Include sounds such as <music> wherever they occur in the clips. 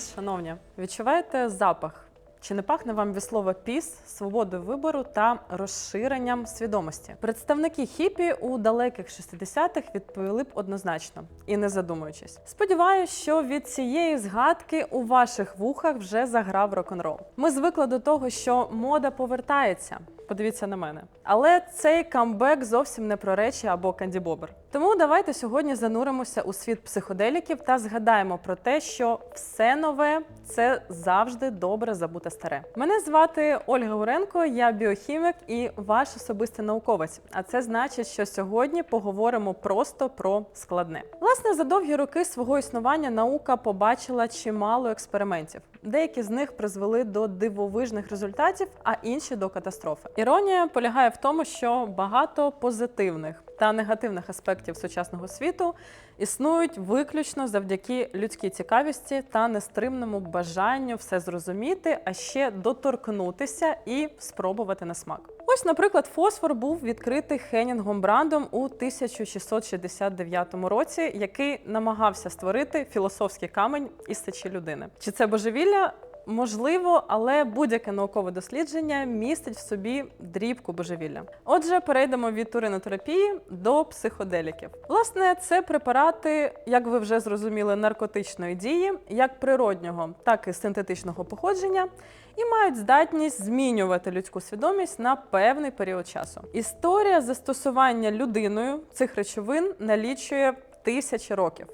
Піс, шановні, відчуваєте запах? Чи не пахне вам від слова піс свободою вибору та розширенням свідомості? Представники хіпі у далеких 60-х відповіли б однозначно і не задумуючись. Сподіваюсь, що від цієї згадки у ваших вухах вже заграв рок-н-рол. Ми звикли до того, що мода повертається. Подивіться на мене. Але цей камбек зовсім не про речі або кандібобер. Тому давайте сьогодні зануримося у світ психоделіків та згадаємо про те, що все нове це завжди добре забуте старе. Мене звати Ольга Уренко, я біохімік і ваш особистий науковець. А це значить, що сьогодні поговоримо просто про складне. Власне, за довгі роки свого існування наука побачила чимало експериментів. Деякі з них призвели до дивовижних результатів, а інші до катастрофи. Іронія полягає в тому, що багато позитивних та негативних аспектів сучасного світу існують виключно завдяки людській цікавості та нестримному бажанню все зрозуміти, а ще доторкнутися і спробувати на смак. Ось, наприклад, фосфор був відкритий Хенінгом Брандом у 1669 році, який намагався створити філософський камень із сечі людини. Чи це божевілля? Можливо, але будь-яке наукове дослідження містить в собі дрібку божевілля. Отже, перейдемо від туринотерапії до психоделіків. Власне, це препарати, як ви вже зрозуміли, наркотичної дії, як природнього, так і синтетичного походження, і мають здатність змінювати людську свідомість на певний період часу. Історія застосування людиною цих речовин налічує тисячі років.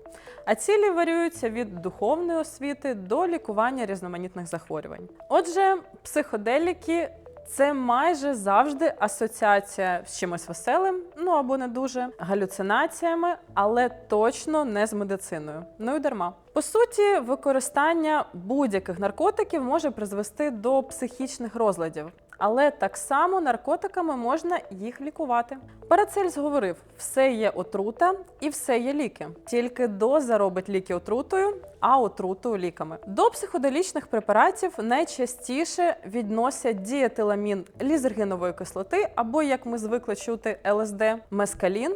А цілі варіюються від духовної освіти до лікування різноманітних захворювань. Отже, психоделіки це майже завжди асоціація з чимось веселим, ну або не дуже галюцинаціями, але точно не з медициною. Ну і дарма. По суті, використання будь-яких наркотиків може призвести до психічних розладів. Але так само наркотиками можна їх лікувати. Парацельс говорив: все є отрута і все є ліки. Тільки доза робить ліки отрутою, а отруту ліками. До психоделічних препаратів найчастіше відносять дієтиламін лізергинової кислоти, або, як ми звикли чути, ЛСД, мескалін,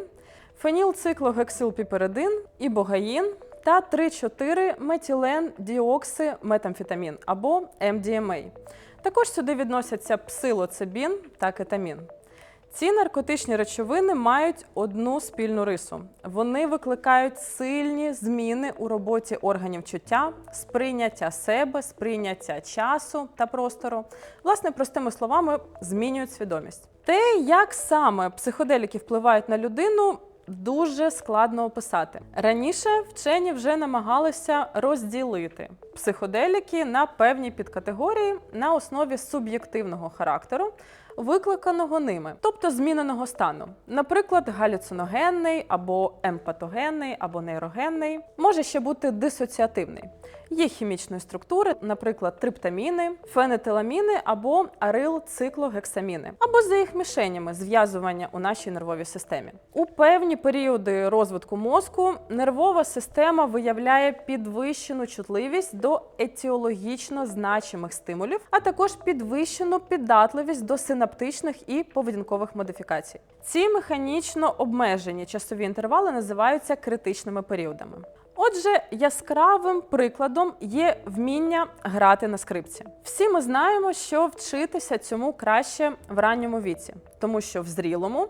фенілциклогексилпіперидин, ібогаїн та 3-4 метілен діокси метамфетамін або MDMA. Також сюди відносяться псилоцибін та кетамін. Ці наркотичні речовини мають одну спільну рису. Вони викликають сильні зміни у роботі органів чуття, сприйняття себе, сприйняття часу та простору. Власне, простими словами, змінюють свідомість. Те, як саме психоделіки впливають на людину, дуже складно описати. Раніше вчені вже намагалися розділити психоделіки на певні підкатегорії на основі суб'єктивного характеру, викликаного ними, тобто зміненого стану. Наприклад, галюциногенний або емпатогенний, або нейрогенний, може ще бути дисоціативний. Є хімічної структури, наприклад, триптаміни, фенетиламіни або арилцикlohексаміни, або за їх мішенями зв'язування у нашій нервовій системі. У певні періоди розвитку мозку нервова система виявляє підвищену чутливість до етіологічно значимих стимулів, а також підвищену піддатливість до синаптичних і поведінкових модифікацій. Ці механічно обмежені часові інтервали називаються критичними періодами. Отже, яскравим прикладом є вміння грати на скрипці. Всі ми знаємо, що вчитися цьому краще в ранньому віці, тому що в зрілому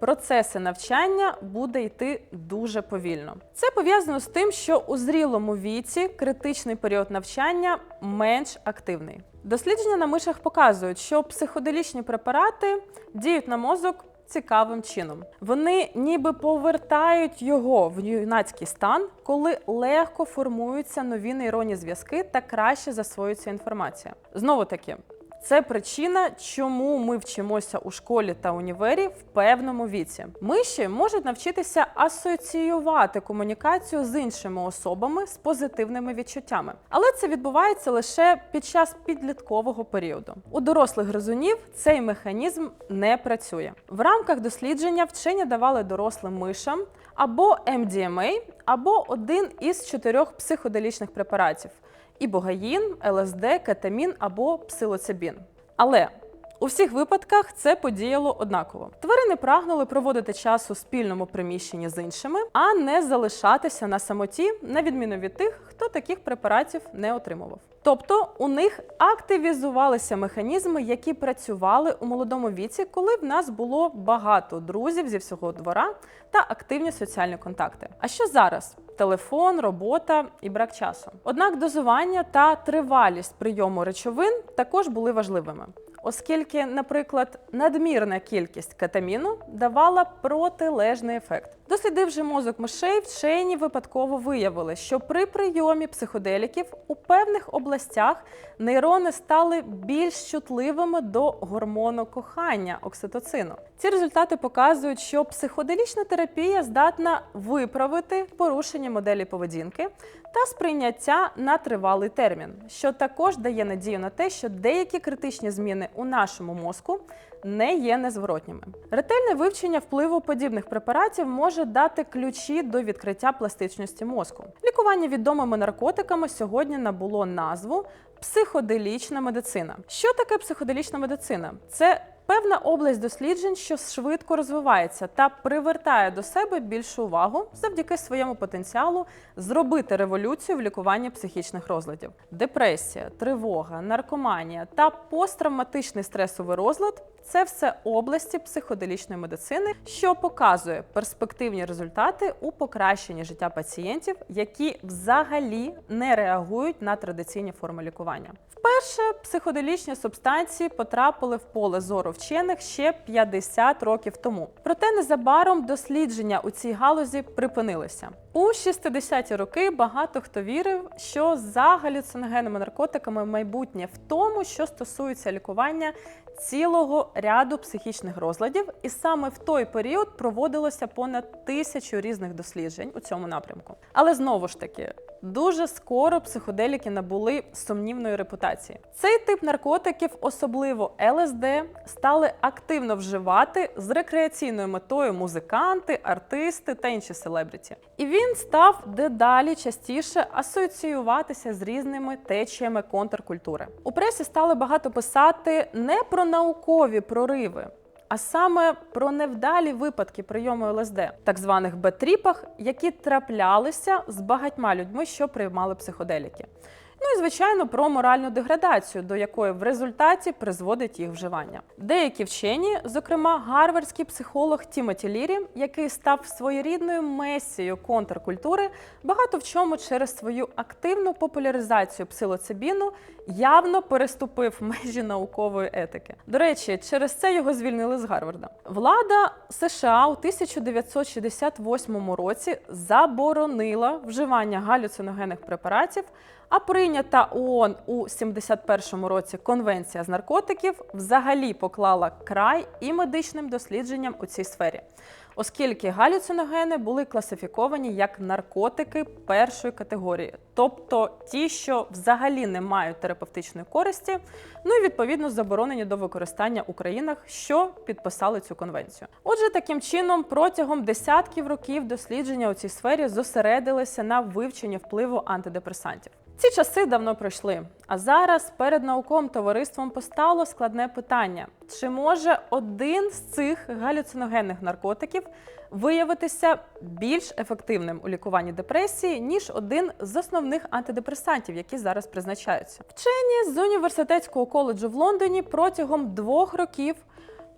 процеси навчання буде йти дуже повільно. Це пов'язано з тим, що у зрілому віці критичний період навчання менш активний. Дослідження на мишах показують, що психоделічні препарати діють на мозок цікавим чином. Вони ніби повертають його в юнацький стан, коли легко формуються нові нейронні зв'язки та краще засвоюється інформація. Знову таки. Це причина, чому ми вчимося у школі та універі в певному віці. Миші можуть навчитися асоціювати комунікацію з іншими особами з позитивними відчуттями, але це відбувається лише під час підліткового періоду. У дорослих гризунів цей механізм не працює. В рамках дослідження вчені давали дорослим мишам або MDMA, або один із чотирьох психоделічних препаратів ібогаїн, ЛСД, кетамін або псилоцибін. Але У всіх випадках це подіяло однаково. Тварини прагнули проводити час у спільному приміщенні з іншими, а не залишатися на самоті, на відміну від тих, хто таких препаратів не отримував. Тобто у них активізувалися механізми, які працювали у молодому віці, коли в нас було багато друзів зі всього двора та активні соціальні контакти. А що зараз? Телефон, робота і брак часу. Однак дозування та тривалість прийому речовин також були важливими. Оскільки, наприклад, надмірна кількість кетаміну давала протилежний ефект. Дослідивши мозок мишей, вчені випадково виявили, що при прийомі психоделіків у певних областях нейрони стали більш чутливими до гормону кохання окситоцину. Ці результати показують, що психоделічна терапія здатна виправити порушення моделі поведінки та сприйняття на тривалий термін, що також дає надію на те, що деякі критичні зміни у нашому мозку не є незворотніми. Ретельне вивчення впливу подібних препаратів може дати ключі до відкриття пластичності мозку. Лікування відомими наркотиками сьогодні набуло назву психоделічна медицина. Що таке психоделічна медицина? Це Певна область досліджень, що швидко розвивається та привертає до себе більшу увагу завдяки своєму потенціалу зробити революцію в лікуванні психічних розладів. Депресія, тривога, наркоманія та посттравматичний стресовий розлад це все області психоделічної медицини, що показує перспективні результати у покращенні життя пацієнтів, які взагалі не реагують на традиційні форми лікування. Вперше психоделічні субстанції потрапили в поле зору вчених ще 50 років тому. Проте незабаром дослідження у цій галузі припинилися. У 60-ті роки багато хто вірив, що за галюциногенними наркотиками майбутнє в тому, що стосується лікування цілого ряду психічних розладів, і саме в той період проводилося понад тисячу різних досліджень у цьому напрямку. Але знову ж таки. Дуже скоро психоделіки набули сумнівної репутації. Цей тип наркотиків, особливо ЛСД, стали активно вживати з рекреаційною метою музиканти, артисти та інші селебриті. І він став дедалі частіше асоціюватися з різними течіями контркультури. У пресі стали багато писати не про наукові прориви. А саме про невдалі випадки прийому ЛСД, так званих бетріпах, які траплялися з багатьма людьми, що приймали психоделіки. Ну і звичайно про моральну деградацію, до якої в результаті призводить їх вживання. Деякі вчені, зокрема гарвардський психолог Тімоті Лірі, який став своєрідною месією контркультури, багато в чому через свою активну популяризацію псилоцибіну явно переступив <laughs> межі наукової етики. До речі, через це його звільнили з Гарварда. Влада США у 1968 році заборонила вживання галюциногенних препаратів. А прийнята ООН у 71-му році конвенція з наркотиків взагалі поклала край і медичним дослідженням у цій сфері, оскільки галюциногени були класифіковані як наркотики першої категорії, тобто ті, що взагалі не мають терапевтичної користі, ну і відповідно заборонені до використання у країнах, що підписали цю конвенцію. Отже, таким чином, протягом десятків років дослідження у цій сфері зосередилися на вивченні впливу антидепресантів. Ці часи давно пройшли. А зараз перед науковим товариством постало складне питання: чи може один з цих галюциногенних наркотиків виявитися більш ефективним у лікуванні депресії, ніж один з основних антидепресантів, які зараз призначаються? Вчені з університетського коледжу в Лондоні протягом двох років.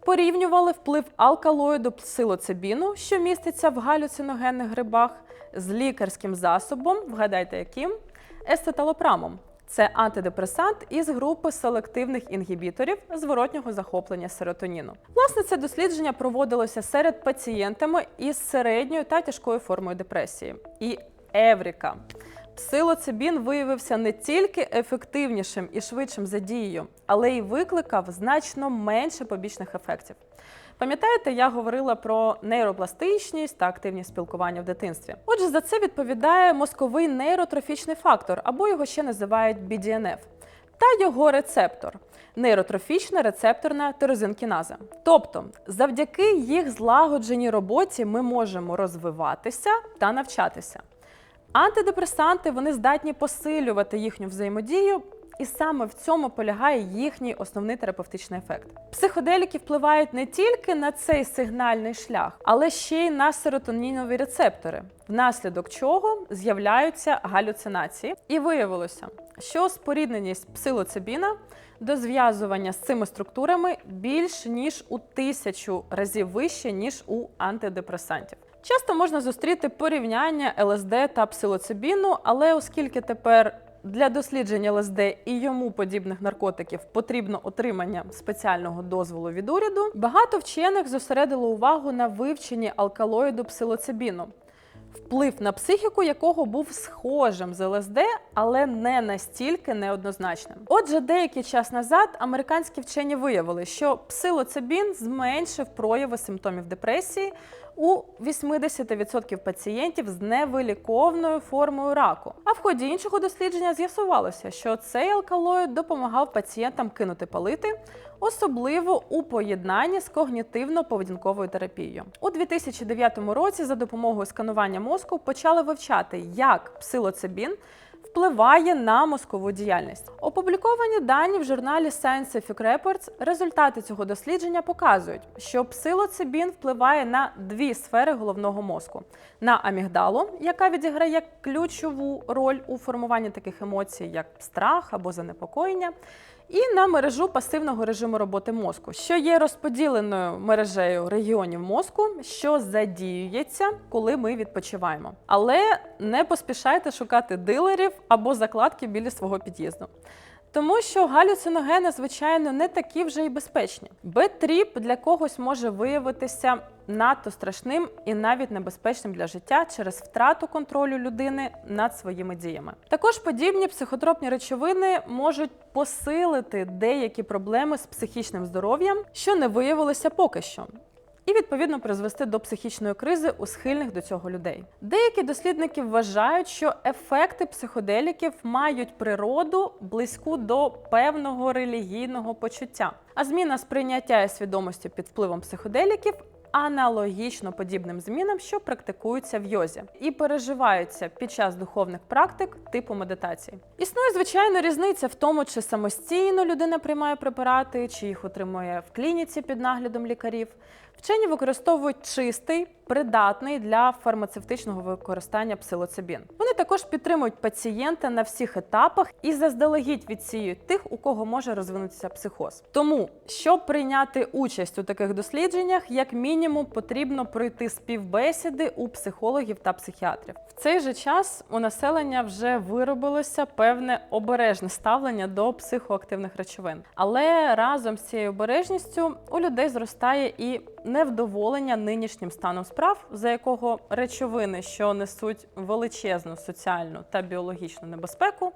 Порівнювали вплив алкалоїду псилоцибіну, що міститься в галюциногенних грибах, з лікарським засобом, вгадайте яким, естеталопрамом. Це антидепресант із групи селективних інгібіторів зворотнього захоплення серотоніну. Власне, це дослідження проводилося серед пацієнтами із середньою та тяжкою формою депресії. І Евріка. Псилоцибін виявився не тільки ефективнішим і швидшим за дією, але й викликав значно менше побічних ефектів. Пам'ятаєте, я говорила про нейропластичність та активність спілкування в дитинстві. Отже, за це відповідає мозковий нейротрофічний фактор, або його ще називають BDNF, та його рецептор нейротрофічна рецепторна тирозинкіназа. Тобто, завдяки їх злагодженій роботі ми можемо розвиватися та навчатися. Антидепресанти вони здатні посилювати їхню взаємодію і саме в цьому полягає їхній основний терапевтичний ефект. Психоделіки впливають не тільки на цей сигнальний шлях, але ще й на серотонінові рецептори, внаслідок чого з'являються галюцинації. І виявилося, що спорідненість псилоцибіна до зв'язування з цими структурами більш ніж у тисячу разів вище, ніж у антидепресантів. Часто можна зустріти порівняння ЛСД та псилоцибіну, але оскільки тепер для дослідження ЛСД і йому подібних наркотиків потрібно отримання спеціального дозволу від уряду, багато вчених зосередило увагу на вивченні алкалоїду псилоцибіну, вплив на психіку якого був схожим з ЛСД, але не настільки неоднозначним. Отже, деякий час назад американські вчені виявили, що псилоцибін зменшив прояви симптомів депресії у 80% пацієнтів з невиліковною формою раку. А в ході іншого дослідження з'ясувалося, що цей алкалоїд допомагав пацієнтам кинути палити, особливо у поєднанні з когнітивно-поведінковою терапією. У 2009 році за допомогою сканування мозку почали вивчати, як псилоцибін впливає на мозкову діяльність. Опубліковані дані в журналі Scientific Reports результати цього дослідження показують, що псилоцибін впливає на дві сфери головного мозку: на амігдалу, яка відіграє ключову роль у формуванні таких емоцій, як страх або занепокоєння. І на мережу пасивного режиму роботи мозку, що є розподіленою мережею регіонів мозку, що задіюється, коли ми відпочиваємо. Але не поспішайте шукати дилерів або закладки біля свого під'їзду. Тому що галюциногени, звичайно, не такі вже й безпечні. Бетріп для когось може виявитися надто страшним і навіть небезпечним для життя через втрату контролю людини над своїми діями. Також подібні психотропні речовини можуть посилити деякі проблеми з психічним здоров'ям, що не виявилося поки що і відповідно призвести до психічної кризи у схильних до цього людей. Деякі дослідники вважають, що ефекти психоделіків мають природу близьку до певного релігійного почуття. А зміна сприйняття і свідомості під впливом психоделіків. Аналогічно подібним змінам, що практикуються в йозі, і переживаються під час духовних практик типу медитації. Існує звичайно різниця в тому, чи самостійно людина приймає препарати, чи їх отримує в клініці під наглядом лікарів. Вчені використовують чистий, придатний для фармацевтичного використання псилоцибін. Вони також підтримують пацієнта на всіх етапах і заздалегідь відсіюють тих, у кого може розвинутися психоз. Тому, щоб прийняти участь у таких дослідженнях, як мінімум потрібно пройти співбесіди у психологів та психіатрів. В цей же час у населення вже виробилося певне обережне ставлення до психоактивних речовин. Але разом з цією обережністю у людей зростає і невдоволення нинішнім станом справ, за якого речовини, що несуть величезну соціальну та біологічну небезпеку,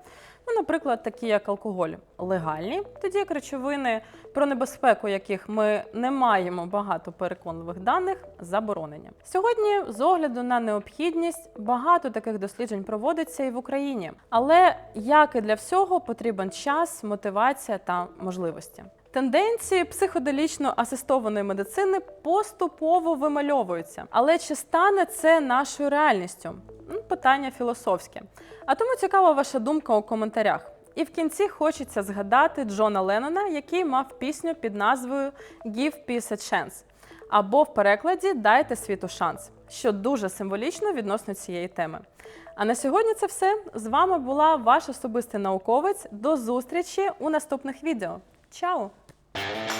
ну, наприклад, такі як алкоголь, легальні, тоді як речовини, про небезпеку яких ми не маємо багато переконливих даних, заборонені. Сьогодні, з огляду на необхідність, багато таких досліджень проводиться і в Україні. Але як і для всього, потрібен час, мотивація та можливості. Тенденції психоделічно асистованої медицини поступово вимальовуються. Але чи стане це нашою реальністю? Питання філософське. А тому цікава ваша думка у коментарях. І в кінці хочеться згадати Джона Леннона, який мав пісню під назвою Give Peace a Chance або в перекладі Дайте світу шанс, що дуже символічно відносно цієї теми. А на сьогодні це все. З вами була ваш особистий науковець. До зустрічі у наступних відео. Чао! Thank you.